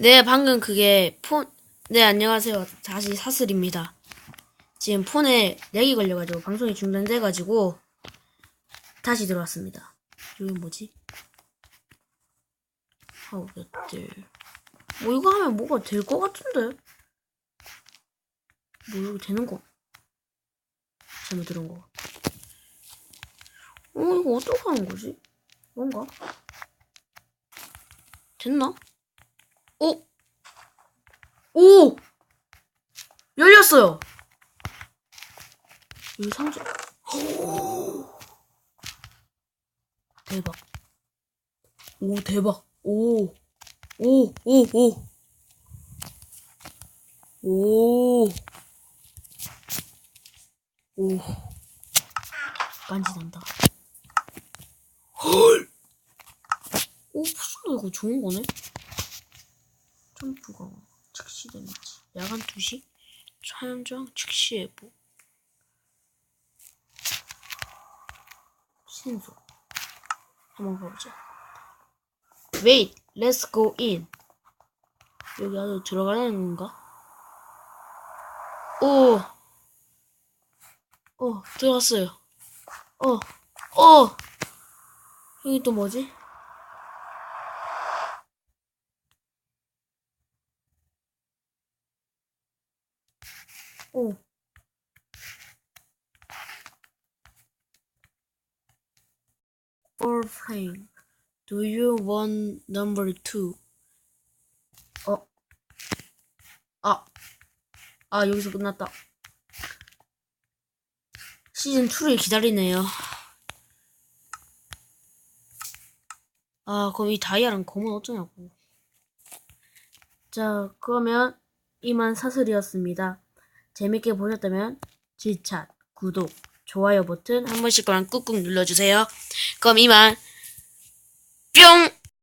네, 방금 그게 폰, 네, 안녕하세요. 다시 사슬입니다. 지금 폰에 렉이 걸려가지고 방송이 중단돼가지고 다시 들어왔습니다. 여기 뭐지? 하우get들. 뭐 이거 하면 뭐가 될 것 같은데? 뭐 이거 되는 거? 잘못 들은 거. 어, 이거 어떻게 하는 거지? 뭔가? 됐나? 오! 오! 열렸어요! 여기 상자. 대박. 오, 대박. 오. 오, 오, 오. 오. 오. 만지난다. 헐! 오, 무슨 이거 좋은 거네? 점프가 즉시 데미지. 야간 투시? 차연장 즉시 예보. 신속. 한번 가보자. Wait, let's go in. 여기 안에 들어가는 건가? 오, 어, 들어갔어요. 어, 어, 여기 또 뭐지? 오. Or playing. Do you want number two? 어? 아. 아, 여기서 끝났다. 시즌 2를 기다리네요. 아, 그럼 이 다이아랑 검은 어쩌냐고. 자, 그러면 이만 사슬이었습니다. 재밌게 보셨다면 질차, 구독, 좋아요 버튼 한 번씩만 꾹꾹 눌러주세요. 그럼 이만 뿅!